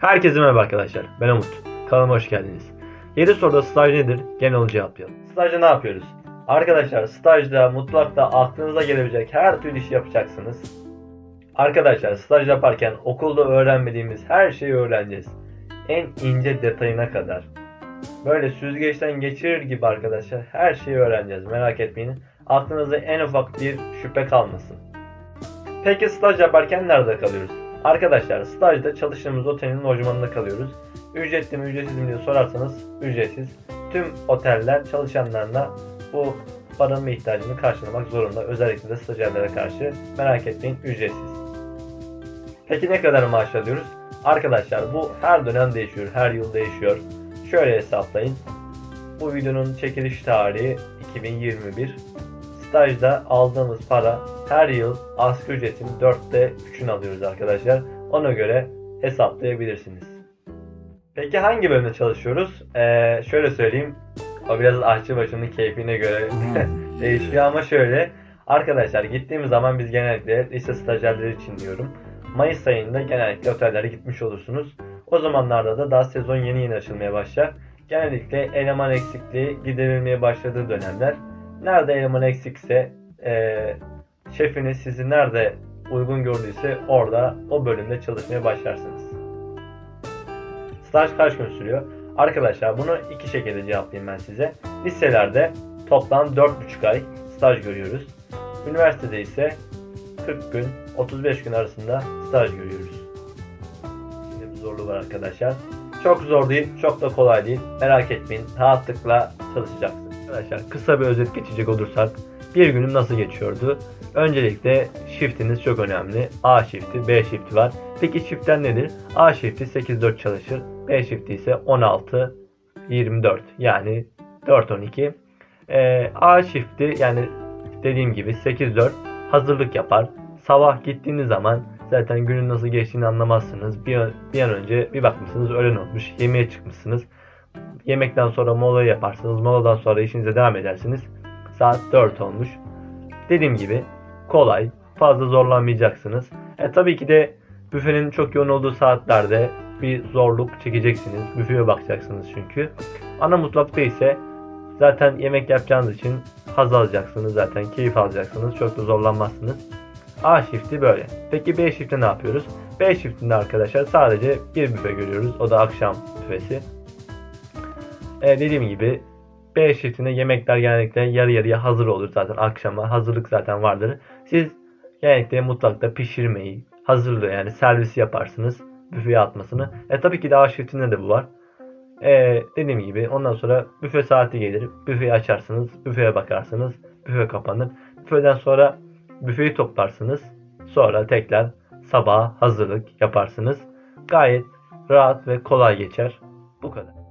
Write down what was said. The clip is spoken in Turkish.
Herkese merhaba arkadaşlar. Ben Umut. Kanalıma hoş geldiniz. 7 soruda staj nedir? Genel olarak cevaplayalım. Stajda ne yapıyoruz? Arkadaşlar stajda, mutfakta aklınıza gelebilecek her türlü işi yapacaksınız. Arkadaşlar staj yaparken okulda öğrenmediğimiz her şeyi öğreneceğiz. En ince detayına kadar. Böyle süzgeçten geçirir gibi arkadaşlar her şeyi öğreneceğiz. Merak etmeyin. Aklınıza en ufak bir şüphe kalmasın. Peki staj yaparken nerede kalıyoruz? Arkadaşlar stajda çalıştığımız otelin lojmanında kalıyoruz. Ücretli mi ücretsiz mi diye sorarsanız ücretsiz. Tüm oteller çalışanlarına bu barınma ihtiyacını karşılamak zorunda. Özellikle de stajyerlere karşı. Merak etmeyin ücretsiz. Peki ne kadar maaş alıyoruz? Arkadaşlar bu her dönem değişiyor. Her yıl değişiyor. Şöyle hesaplayın. Bu videonun çekiliş tarihi 2021. Stajda aldığımız para her yıl asgari ücretin 4'te 3'ünü alıyoruz arkadaşlar. Ona göre hesaplayabilirsiniz. Peki hangi bölümde çalışıyoruz? Ee, şöyle söyleyeyim. O biraz aşçı başının keyfine göre değişiyor ama şöyle. Arkadaşlar gittiğimiz zaman biz genellikle lise stajyerleri için diyorum. Mayıs ayında genellikle otellere gitmiş olursunuz. O zamanlarda da daha sezon yeni yeni açılmaya başlar. Genellikle eleman eksikliği giderilmeye başladığı dönemler. Nerede eleman eksikse eee şefiniz sizi nerede uygun gördüyse orada o bölümde çalışmaya başlarsınız. Staj kaç gün sürüyor? Arkadaşlar bunu iki şekilde cevaplayayım ben size. Liselerde toplam 4,5 ay staj görüyoruz. Üniversitede ise 40 gün 35 gün arasında staj görüyoruz. Yine bir zorluğu var arkadaşlar. Çok zor değil, çok da kolay değil. Merak etmeyin, rahatlıkla çalışacaksınız. Arkadaşlar kısa bir özet geçecek olursak bir günüm nasıl geçiyordu? Öncelikle shiftiniz çok önemli. A shifti, B shifti var. Peki shiftler nedir? A shifti 8-4 çalışır. B shifti ise 16-24 yani 4-12. Ee, A shifti yani dediğim gibi 8-4 hazırlık yapar. Sabah gittiğiniz zaman zaten günün nasıl geçtiğini anlamazsınız. Bir, bir an önce bir bakmışsınız öğlen olmuş. Yemeğe çıkmışsınız. Yemekten sonra mola yaparsınız. Moladan sonra işinize devam edersiniz. Saat 4 olmuş. Dediğim gibi kolay, fazla zorlanmayacaksınız. E tabii ki de büfenin çok yoğun olduğu saatlerde bir zorluk çekeceksiniz. Büfeye bakacaksınız çünkü. Ana mutfakta ise zaten yemek yapacağınız için haz alacaksınız zaten keyif alacaksınız. Çok da zorlanmazsınız. A shifti böyle. Peki B shifti ne yapıyoruz? B shiftinde arkadaşlar sadece bir büfe görüyoruz. O da akşam büfesi. E, dediğim gibi B shiftinde yemekler genellikle yarı yarıya hazır olur zaten akşama. Hazırlık zaten vardır. Siz genellikle mutfakta pişirmeyi, hazırlığı yani servisi yaparsınız. Büfeye atmasını. E tabii ki de A shiftinde de bu var. E, dediğim gibi ondan sonra büfe saati gelir. Büfeyi açarsınız. Büfeye bakarsınız. Büfe kapanır. Büfeden sonra büfeyi toplarsınız. Sonra tekrar sabah hazırlık yaparsınız. Gayet rahat ve kolay geçer. Bu kadar.